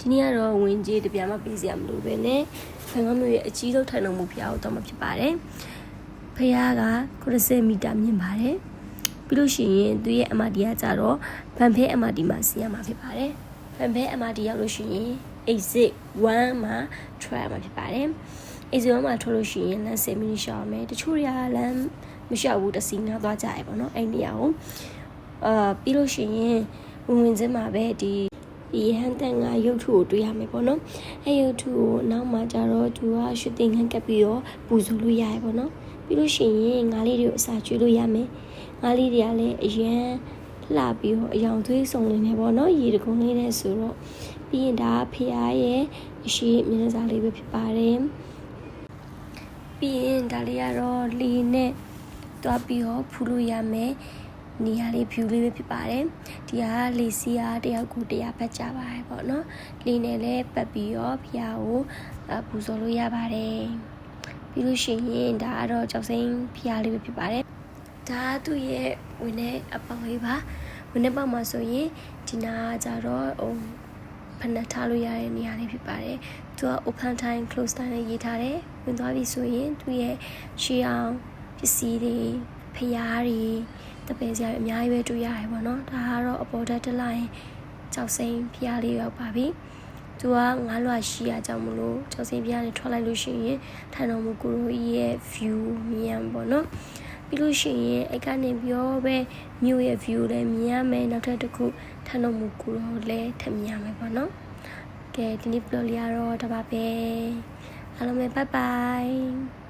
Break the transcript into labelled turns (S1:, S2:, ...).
S1: ဒီနေ့ကတော့ဝင်ကြီးတပြားမှပေးစရာမလိုပဲနဲ့ဘန်ကောက်မြို့ရဲ့အကြီးဆုံးထိုင်တော်မူဖျားကိုတော့မှဖြစ်ပါတယ်ဖျားက90မီတာမြင့်ပါတယ်ပြီးလို့ရှိရင်သူရဲ့အမတီကကြတော့ဗန်ဖဲအမတီမှာစီးရမှာဖြစ်ပါတယ်ဗန်ဖဲအမတီရောက်လို့ရှိရင် exit 1မှာ try မှာဖြစ်ပါတယ် exit 1မှာထွက်လို့ရှိရင်လမ်း10မိနစ်ရှောက်ရမယ်တချို့တွေကလမ်းမလျှောက်ဘူးတစ်စီးနားသွားကြရပေါ့နော်အဲ့ဒီနေရာကိုအာပြီးလို့ရှိရင်ဝင်ဝင်ချင်းမှာပဲဒီ ဒီဟန်တန်ကရုပ်ထုကိုတွေ့ရမယ်ပေါ့နော်အဲရုပ်ထုကိုနောက်မှကျတော့သူကရှူတင်ခန့်ကပ်ပြီးတော့ပူဇော်လို့ရရပေါ့နော်ပြီးလို့ရှိရင်ငါးလေးတွေကိုအစာကျွေးလို့ရမယ်ငါးလေးတွေကလည်းအရန်လှပြီးတော့အယောင်သွေးစုံနေတယ်ပေါ့နော်ရေတကုံလေးနဲ့ဆိုတော့ပြီးရင်ဒါဖျားရဲ့အရှိမျက်နှာစာလေးပဲဖြစ်ပါတယ်ပြီးရင်ဒါလေးကတော့လီနဲ့တွားပြီးတော့ဖူးလို့ရမယ် နေရာလေး view လေးပဲဖြစ်ပါတယ်ဒီဟာလေစီယာတယောက်ကိုတရားဖတ်ကြပါတယ်ပေါ့နော်လီနဲ့လည်းပတ်ပြီးတော့ဖျားကိုအပူဇော်လို့ရပါတယ်ပြီးလို့ရှိရင်ဒါကတော့ကြောက်စိမ်းဖျားလေးပဲဖြစ်ပါတယ်ဒါကသူ့ရဲ့ဝင်နေအပေါက်လေးပါဝင်နေပေါက်မှာဆိုရင်ဒီနာကကြတော့ဟိုဖနက်ထားလို့ရတဲ့နေရာလေးဖြစ်ပါတယ်သူက open time close time နဲ့ရေးထားတယ်ဝင်သွားပြီဆိုရင်သူ့ရဲ့ရှေးအောင်ပစ္စည်းတွေဖျားတွေ တပည့်စရာတွေအများကြီးပဲတွေ့ရတယ်ပေါ့နော်ဒါကတော့အပေါ်တက်တက်လိုက်ကြောက်စိမ်းဖျားလေးရောက်ပါပြီသူကငါးလွှာရှိရကြောင့်မလို့ကြောက်စိမ်းဖျားလေးထွက်လိုက်လို့ရှိရင်ထိုင်တော်မူကိုရိုကြီးရဲ့ view မြင်ရမှာပေါ့နော်ပြီးလို့ရှိရင်အဲ့ကနေပြောပဲမြို့ရဲ့ view လည်းမြင်ရမယ်နောက်ထပ်တစ်ခုထန်တော်မူကိုရိုလည်းထပ်မြင်ရမယ်ပေါ့နော်ကဲဒီနေ့ vlog လေးကတော့ဒါပါပဲအားလုံးပဲ bye bye